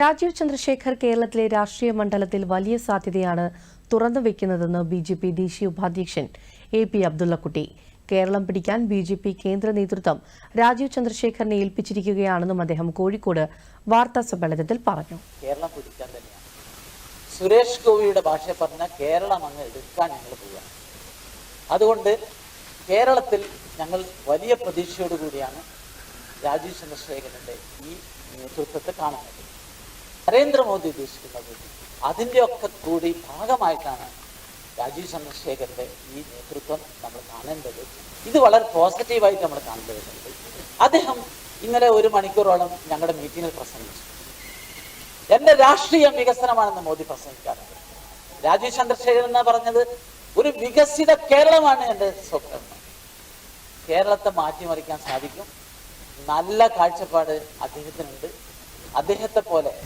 രാജീവ് ചന്ദ്രശേഖർ കേരളത്തിലെ രാഷ്ട്രീയ മണ്ഡലത്തിൽ വലിയ സാധ്യതയാണ് തുറന്നു വെക്കുന്നതെന്ന് ബി ജെ പി ദേശീയ ഉപാധ്യക്ഷൻ എ പി അബ്ദുള്ളക്കുട്ടി. കേരളം പിടിക്കാൻ ബി ജെ പി കേന്ദ്ര നേതൃത്വം രാജീവ് ചന്ദ്രശേഖറിനെ ഏൽപ്പിച്ചിരിക്കുകയാണെന്നും അദ്ദേഹം കോഴിക്കോട് വാർത്താ സമ്മേളനത്തിൽ പറഞ്ഞു. കേരളം പിടിക്കാൻ തന്നെയാണ്. സുരേഷ് ഗോപിയുടെ ഭാഷ പറഞ്ഞ കേരളം അങ്ങ് എടുക്കാൻ ഞങ്ങൾ പോവുകയാണ്. അതുകൊണ്ട് കേരളത്തിൽ ഞങ്ങൾ വലിയ പ്രതീക്ഷയോടുകൂടിയാണ് രാജീവ് ചന്ദ്രശേഖരന്റെ ഈ നേതൃത്വത്തെ കാണുന്നത്. നരേന്ദ്രമോദി ഉദ്ദേശിക്കുന്നത് അതിന്റെ ഒക്കെ കൂടി ഭാഗമായിട്ടാണ് രാജീവ് ചന്ദ്രശേഖരന്റെ ഈ നേതൃത്വം നമ്മൾ കാണേണ്ടത്. ഇത് വളരെ പോസിറ്റീവായിട്ട് നമ്മൾ കാണേണ്ടതുണ്ട്. അദ്ദേഹം ഇന്നലെ ഒരു മണിക്കൂറോളം ഞങ്ങളുടെ മീറ്റിങ്ങിൽ പ്രസംഗിച്ചു. എന്റെ രാഷ്ട്രീയ വികസനമാണെന്ന് മോദി പ്രസംഗിക്കാറുണ്ട്. രാജീവ് ചന്ദ്രശേഖരൻ എന്ന് പറഞ്ഞത്? ഒരു വികസിത കേരളമാണ് എന്റെ സ്വപ്നം. കേരളത്തെ മാറ്റിമറിക്കാൻ സാധിക്കും. നല്ല കാഴ്ചപ്പാട് അദ്ദേഹത്തിനുണ്ട്. അദ്ദേഹത്തെ പോലെ